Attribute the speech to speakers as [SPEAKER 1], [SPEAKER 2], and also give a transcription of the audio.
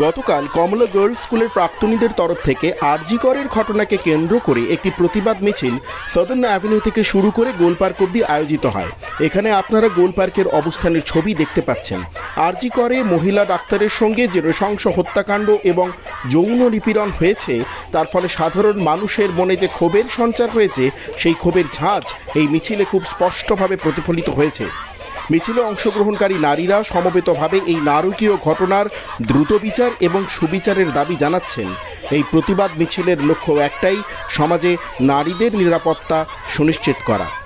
[SPEAKER 1] গতকাল কমলা গার্লস স্কুলের প্রাক্তনীদের তরফ থেকে আরজিকরের ঘটনাকে কেন্দ্র করে একটি প্রতিবাদ মিছিল সাদার্ন অ্যাভিনিউ থেকে শুরু করে গোল পার্ক অব্দি আয়োজিত হয়। এখানে আপনারা গোল পার্কের অবস্থানের ছবি দেখতে পাচ্ছেন। আরজিকরে মহিলা ডাক্তারের সঙ্গে যে নৃশংস হত্যাকাণ্ড এবং যৌন নিপীড়ন হয়েছে, তার ফলে সাধারণ মানুষের মনে যে ক্ষোভের সঞ্চার হয়েছে, সেই ক্ষোভের ঝাঁজ এই মিছিলে খুব স্পষ্টভাবে প্রতিফলিত হয়েছে। মিছিলে অংশগ্রহণকারী নারীরা সমবেতভাবে এই নারকীয় ঘটনার দ্রুত বিচার এবং সুবিচারের দাবি জানাচ্ছেন। এই প্রতিবাদ মিছিলের লক্ষ্য একটাই, সমাজে নারীদের নিরাপত্তা সুনিশ্চিত করা।